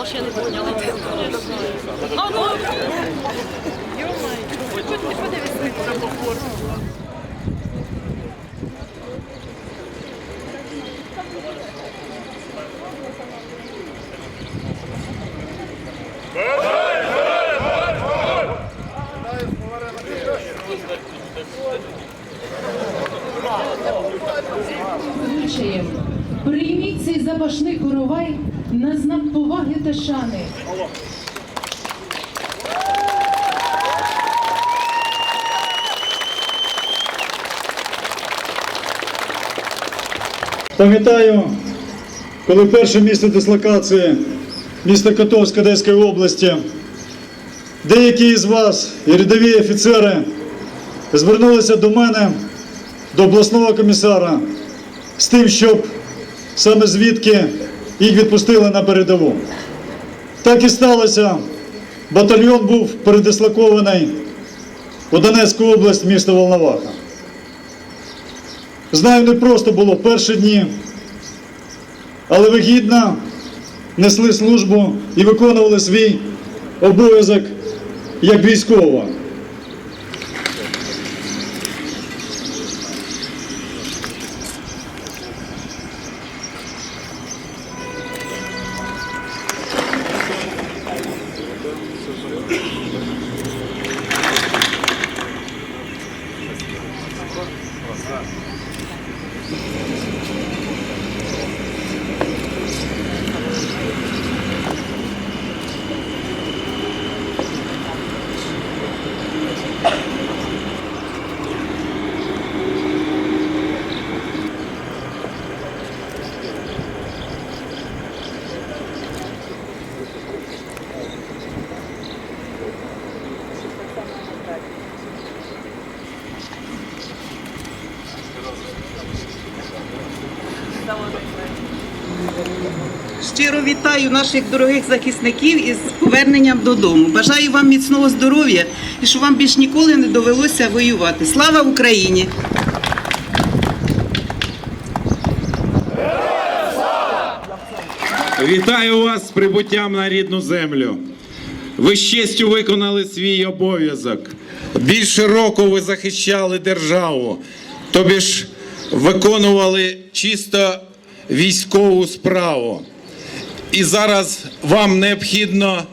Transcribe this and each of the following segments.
Аж ще не поняла. А ну! Звичаєм. Прийміть цей запашний коровай на знак поваги та шани. Пам'ятаю, коли перше місце дислокації, місто Котовськ Одеської області, деякі із вас, і рядові офіцери, звернулися до мене, до обласного комісара, з тим, щоб саме звідки їх відпустили на передову. Так і сталося. Батальйон був передислокований у Донецьку область, місто Волноваха. Знаю, не просто було в перші дні, але ви гідно несли службу і виконували свій обов'язок як військова. Щиро вітаю наших дорогих захисників із поверненням додому. Бажаю вам міцного здоров'я і щоб вам більш ніколи не довелося воювати. Слава Україні! Вітаю вас з прибуттям на рідну землю. Ви з честю виконали свій обов'язок. Більше року ви захищали державу, тобі ж виконували чисто військову справу. І зараз вам необхідно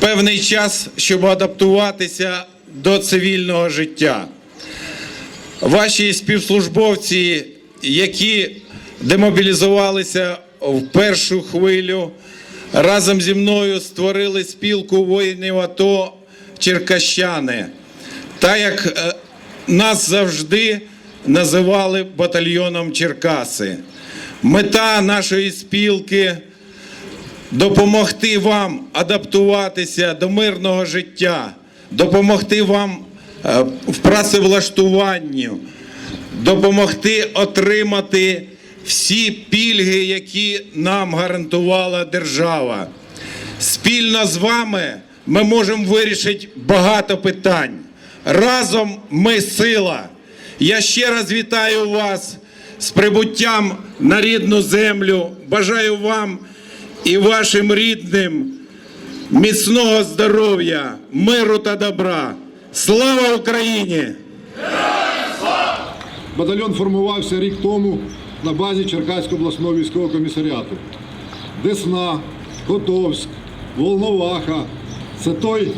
певний час, щоб адаптуватися до цивільного життя. Ваші співслужбовці, які демобілізувалися в першу хвилю, разом зі мною створили спілку воїнів АТО Черкащани. Та як е, нас завжди називали батальйоном Черкаси. Мета нашої спілки допомогти вам адаптуватися до мирного життя, допомогти вам е, в працевлаштуванні, допомогти отримати всі пільги, які нам гарантувала держава. Спільно з вами ми можемо вирішити багато питань. Разом ми сила. Я ще раз вітаю вас з прибуттям на рідну землю. Бажаю вам і вашим рідним міцного здоров'я, миру та добра. Слава Україні! Батальйон формувався рік тому на базі Черкаського обласного військового комісаріату. Десна, Котовськ, Волноваха це той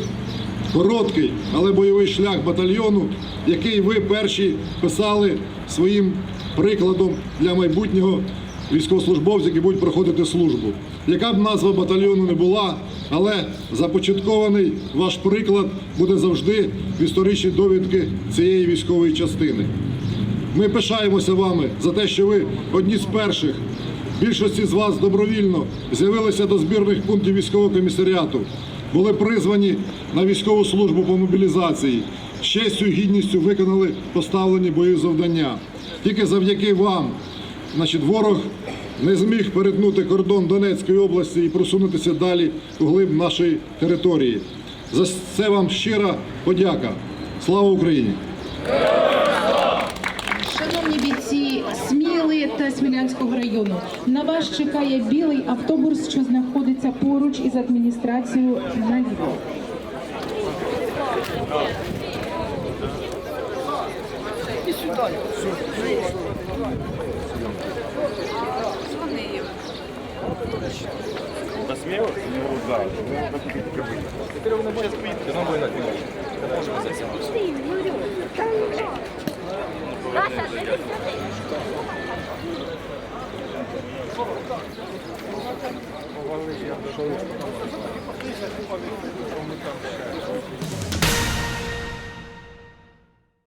короткий, але бойовий шлях батальйону, який ви перші писали своїм прикладом для майбутнього військовослужбовців, які будуть проходити службу. Яка б назва батальйону не була, але започаткований ваш приклад буде завжди в історичній довідки цієї військової частини. Ми пишаємося вами за те, що ви одні з перших. Більшості з вас добровільно з'явилися до збірних пунктів військового комісаріату, були призвані на військову службу по мобілізації, з честю і гідністю виконали поставлені бойові завдання. Тільки завдяки вам, значить, ворог не зміг перетнути кордон Донецької області і просунутися далі у глиб нашої території. За це вам щира подяка. Слава Україні! Шановні бійці Сміли та Смілянського району на вас чекає білий автобус, що знаходиться поруч із адміністрацією на Львів. І сюди. Звони До смелых? Ну да. Сейчас поедете, но вы на Можемо зайти. Саша, дивись сюди.